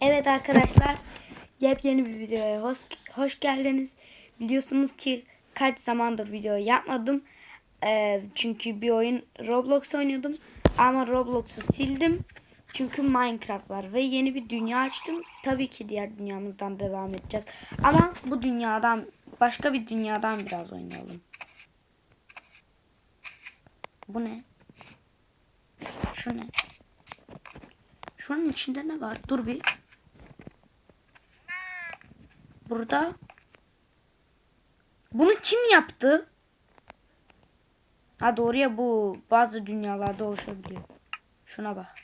Evet arkadaşlar, yepyeni bir videoya hoş, hoş geldiniz. Biliyorsunuz ki kaç zamandır video yapmadım. Ee, çünkü bir oyun Roblox oynuyordum. Ama Roblox'u sildim. Çünkü Minecraft var ve yeni bir dünya açtım. Tabii ki diğer dünyamızdan devam edeceğiz. Ama bu dünyadan, başka bir dünyadan biraz oynayalım. Bu ne? Şu ne? Şunun içinde ne var? Dur bir. Burada. Bunu kim yaptı? Ha doğru ya bu bazı dünyalarda oluşabiliyor. Şuna bak.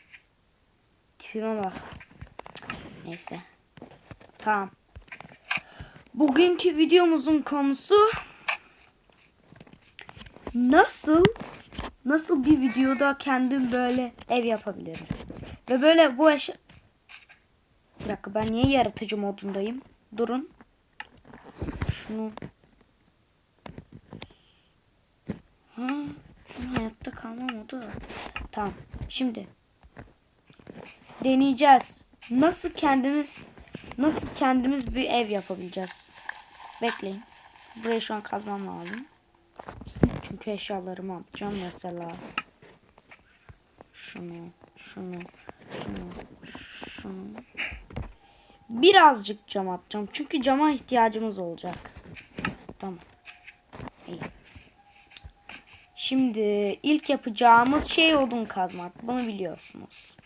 Tipime bak. Neyse. Tamam. Bugünkü videomuzun konusu nasıl nasıl bir videoda kendim böyle ev yapabilirim. Ve böyle bu eşya... Bir dakika ben niye yaratıcı modundayım? Durun. Şunu... Ha, şunu hayatta kalma modu. Tamam. Şimdi deneyeceğiz. Nasıl kendimiz nasıl kendimiz bir ev yapabileceğiz? Bekleyin. Buraya şu an kazmam lazım. Çünkü eşyalarımı atacağım mesela. Şunu, şunu, şunu, şunu. Birazcık cam atacağım. Çünkü cama ihtiyacımız olacak. Tamam. İyi. Şimdi ilk yapacağımız şey odun kazmak. Bunu biliyorsunuz.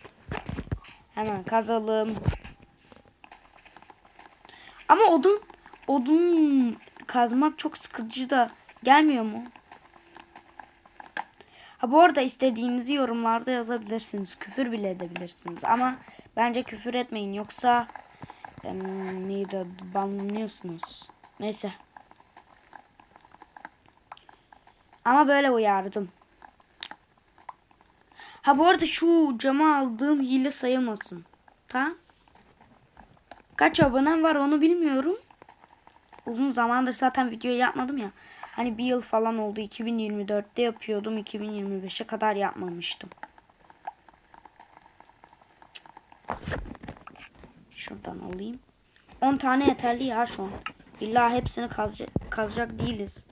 Hemen kazalım. Ama odun odun kazmak çok sıkıcı da gelmiyor mu? Ha bu arada istediğinizi yorumlarda yazabilirsiniz. Küfür bile edebilirsiniz. Ama bence küfür etmeyin. Yoksa em, neydi banlanıyorsunuz. Neyse. Ama böyle uyardım. Ha bu arada şu cama aldığım hile sayılmasın. Tamam. Kaç abonem var onu bilmiyorum. Uzun zamandır zaten video yapmadım ya. Hani bir yıl falan oldu. 2024'te yapıyordum. 2025'e kadar yapmamıştım. Şuradan alayım. 10 tane yeterli ya şu an. İlla hepsini kazacak, kazacak değiliz.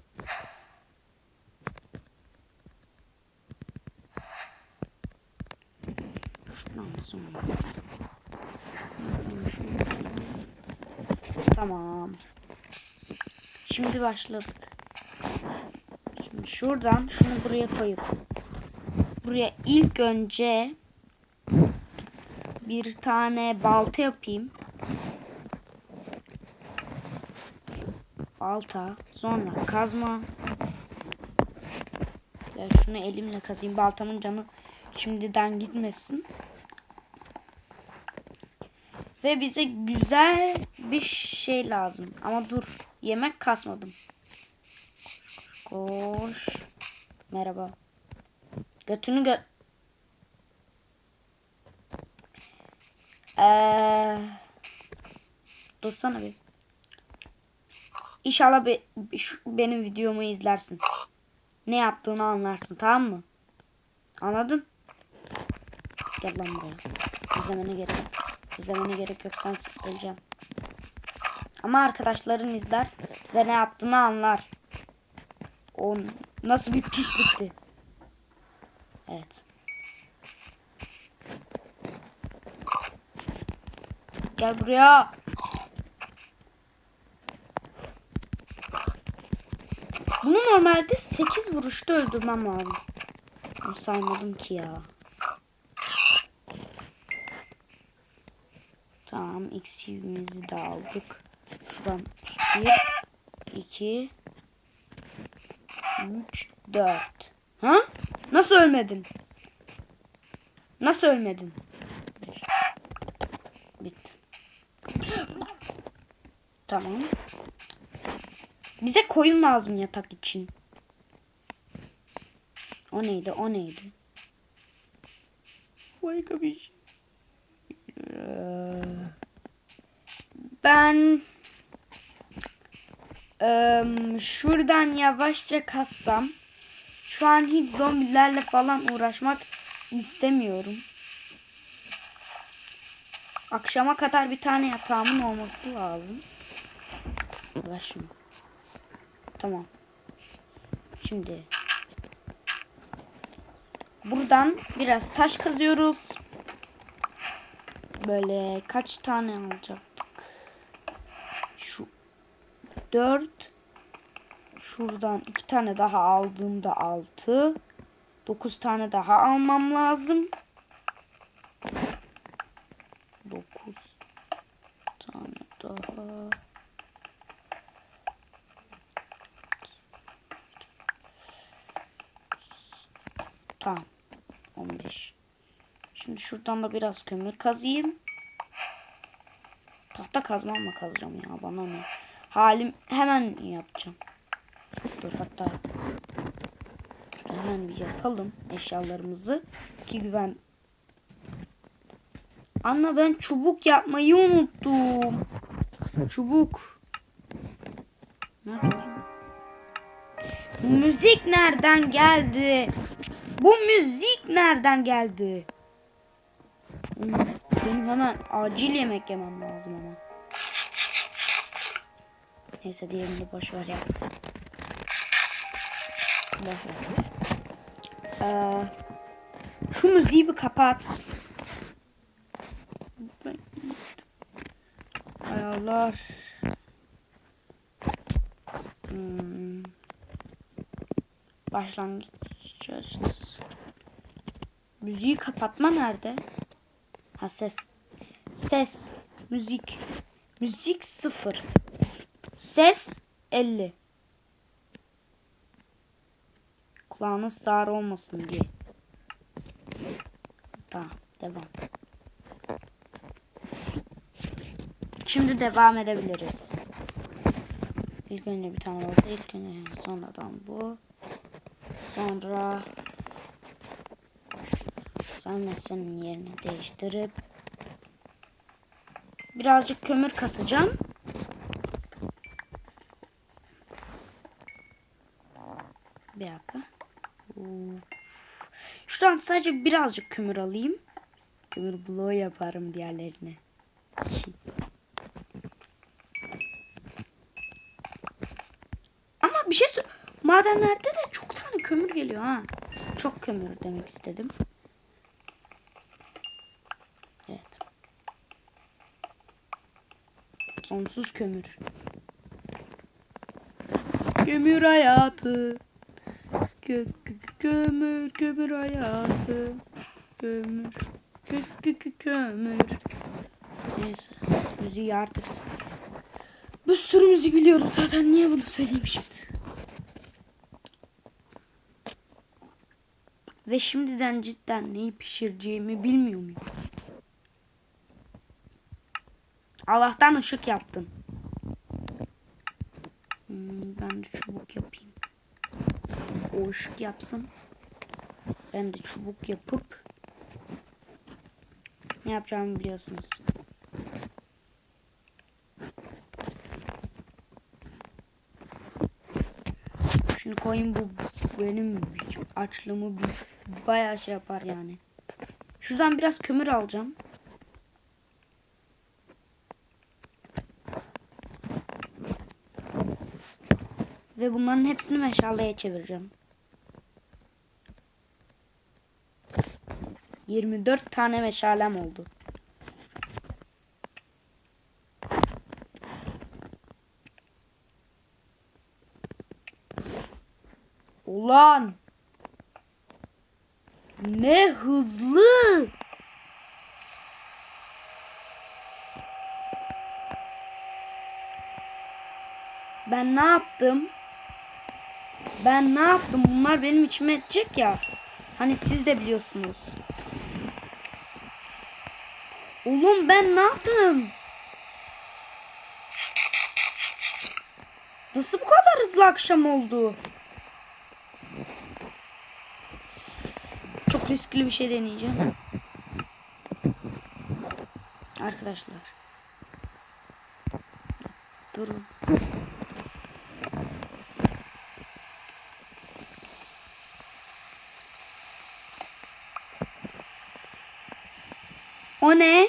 Tamam. Şimdi başladık. Şimdi şuradan şunu buraya koyup buraya ilk önce bir tane balta yapayım. Balta, sonra kazma. Ya şunu elimle kazayım. Baltamın canı şimdiden gitmesin. Ve bize güzel bir şey lazım. Ama dur. Yemek kasmadım. Koş. Merhaba. Götünü gö... Ee, dursana bir. İnşallah bir şu, benim videomu izlersin. Ne yaptığını anlarsın tamam mı? Anladın? Gel lan buraya. İzlemene gerek yok. İzlemene gerek yok sen öleceğim. Ama arkadaşların izler ve ne yaptığını anlar. O nasıl bir pislikti. Evet. Gel buraya. Bunu normalde 8 vuruşta öldürmem lazım. Saymadım ki ya. Tamam XP'mizi de aldık. Şuradan 1 2 3 4 Ha? Nasıl ölmedin? Nasıl ölmedin? Bitti. Tamam. Bize koyun lazım yatak için. O neydi? O neydi? Harika bir Ee, Ben Eee, şuradan yavaşça kassam şu an hiç zombilerle falan uğraşmak istemiyorum. Akşama kadar bir tane yatağımın olması lazım. Ver. Tamam. Şimdi buradan biraz taş kazıyoruz. Böyle kaç tane alacaktık? 4 şuradan 2 tane daha aldığımda 6 9 tane daha almam lazım 9 tane daha Tamam. 15. Şimdi şuradan da biraz kömür kazayım. Tahta kazmamla kazacağım ya bana ne. Halim hemen yapacağım. Dur hatta hemen bir yapalım eşyalarımızı. Ki güven. Anne ben çubuk yapmayı unuttum. Çubuk. Bu müzik nereden geldi? Bu müzik nereden geldi? Benim hemen acil yemek yemem lazım ama. Neyse diğerini boş ver ya. Boş ver. Ee, şu müziği bir kapat. Ayarlar. Hmm. Başlangıç çalışması. Müziği kapatma nerede? Ha ses. Ses. Müzik. Müzik sıfır. Ses 50. Kulağınız sağır olmasın diye. Tamam. Devam. Şimdi devam edebiliriz. İlk önce bir tane oldu. İlk önce sonradan bu. Sonra sen senin yerini değiştirip birazcık kömür kasacağım. Bir dakika. Şuradan sadece birazcık kömür alayım. Kömür bloğu yaparım diğerlerine. Ama bir şey sor- Madenlerde de çok tane kömür geliyor ha. Çok kömür demek istedim. Evet. Sonsuz kömür. Kömür hayatı. Kö, kö- kömür, kömür hayatı. Kömür. Kö, kö, kö, kömür. Neyse. Müziği artık... Bir sürü müzik biliyorum zaten. Niye bunu söyleyeyim şimdi? Ve şimdiden cidden neyi pişireceğimi bilmiyor muyum? Allah'tan ışık yaptım. Hmm, ben de çubuk yapayım. O ışık yapsın. Ben de çubuk yapıp ne yapacağımı biliyorsunuz. Şunu koyayım bu benim açlığımı bir bayağı şey yapar yani. Şuradan biraz kömür alacağım. Ve bunların hepsini meşaleye çevireceğim. 24 tane meşalem oldu. Ulan! Ne hızlı! Ben ne yaptım? Ben ne yaptım? Bunlar benim içime edecek ya. Hani siz de biliyorsunuz. Oğlum ben ne yaptım? Nasıl bu kadar hızlı akşam oldu? Çok riskli bir şey deneyeceğim. Arkadaşlar. Durun. O ne?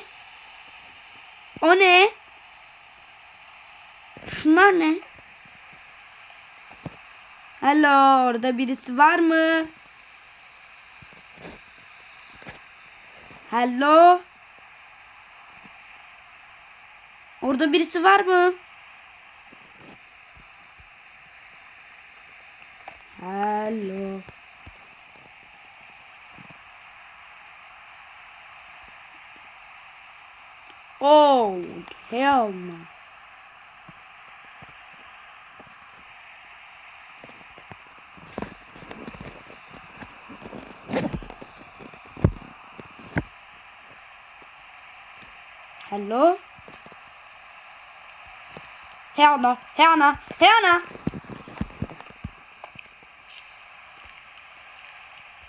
O ne? Şunlar ne? Hello, orada birisi var mı? Hello? Orada birisi var mı? Hello. Oh, hell no. Hello? Hell no, hell no, hell no.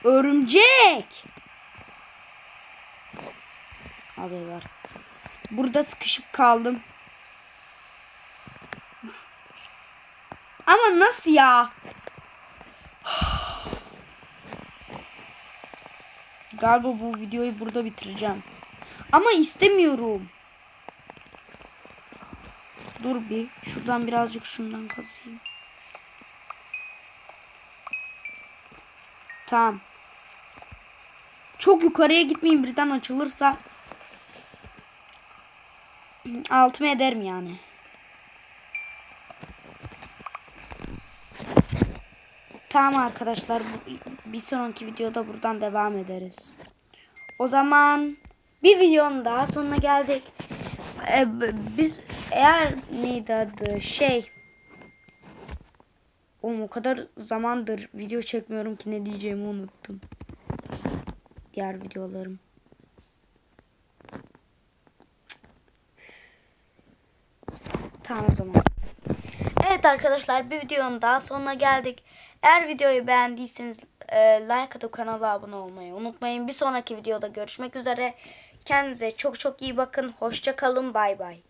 Örümcek. Abi var. Burada sıkışıp kaldım. Ama nasıl ya? Galiba bu videoyu burada bitireceğim. Ama istemiyorum. Dur bir. Şuradan birazcık şundan kazıyım. Tamam. Çok yukarıya gitmeyeyim birden açılırsa. Altıma ederim yani. Tamam arkadaşlar. Bir sonraki videoda buradan devam ederiz. O zaman bir videonun daha sonuna geldik. Ee, biz eğer neydi adı şey Oğlum o kadar zamandır video çekmiyorum ki ne diyeceğimi unuttum. Diğer videolarım. Tamam o zaman. Evet arkadaşlar bir videonun daha sonuna geldik. Eğer videoyu beğendiyseniz e, like atıp kanala abone olmayı unutmayın. Bir sonraki videoda görüşmek üzere. Kendinize çok çok iyi bakın. Hoşça kalın. Bay bay.